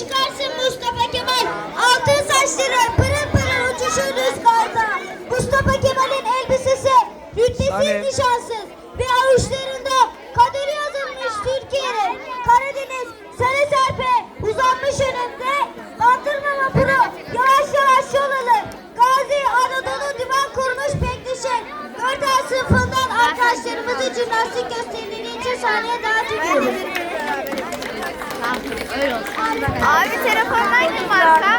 çıkarsın Mustafa Kemal. Altın saçları pırıl pırıl uçuşur rüzgarda. Mustafa Kemal'in elbisesi rütbesiz nişansız ve avuçlarında kaderi yazılmış Türkiye'nin Karadeniz sarı serpe uzanmış önünde bandırma vapuru yavaş yavaş yol alır. Gazi Anadolu Divan kurmuş bekleşir. Dört A sınıfından arkadaşlarımızı cimnastik gösterileri için sahneye davet ediyoruz. Öyle olsun. Abi telefondan kim marka?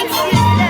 Eksi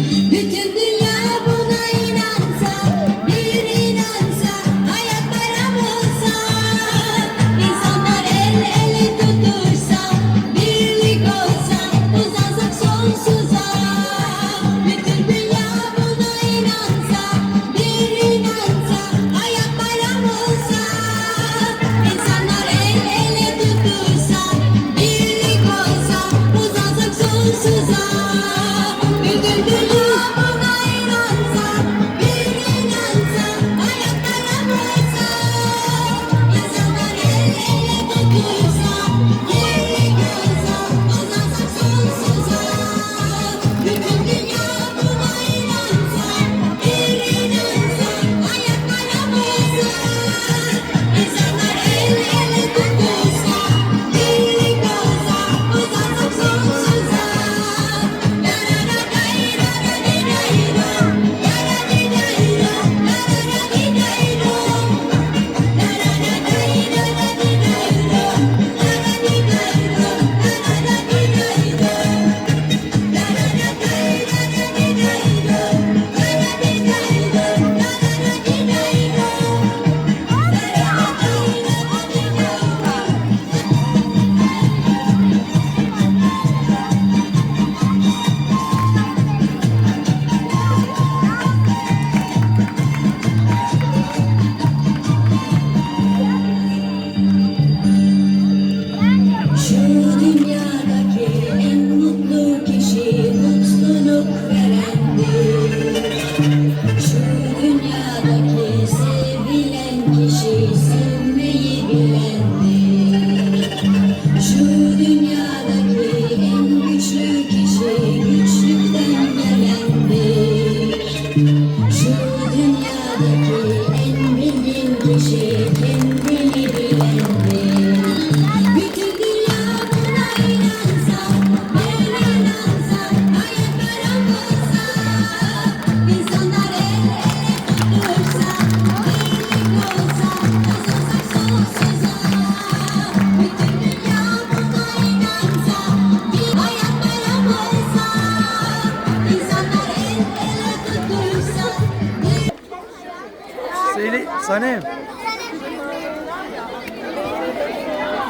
you. Sanem.